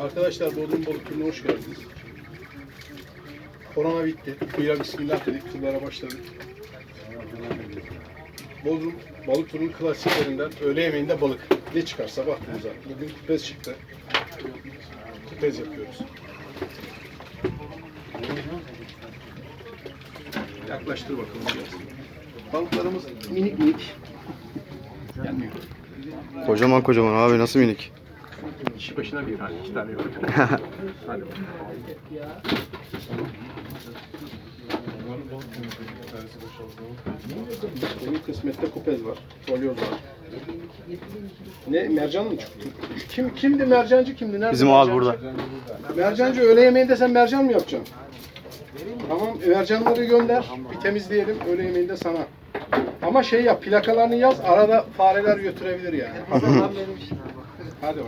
Arkadaşlar Bodrum Balık Turnu'na hoş geldiniz. Korona bitti. Kıyıya bismillah dedik, turlara başladık. Bodrum Balık Turnu'nun klasiklerinden öğle yemeğinde balık. Ne çıkarsa baktığımıza. Bugün kupez çıktı. Kupez yapıyoruz. Yaklaştır bakalım biraz. Balıklarımız minik minik. Gelmiyor. Kocaman kocaman abi nasıl minik? Kişi başına bir hali, iki tane yok. Hadi bakalım. Benim kısmette kupez var, folyoz var. Ne mercan mı çıktı? Kim kimdi mercancı kimdi? Nerede Bizim abi mercancı? Mercancı öğle yemeğinde sen mercan mı yapacaksın? Tamam mercanları gönder. Bir temizleyelim öğle yemeğinde sana. Ama şey yap plakalarını yaz arada fareler götürebilir yani. Hadi bak.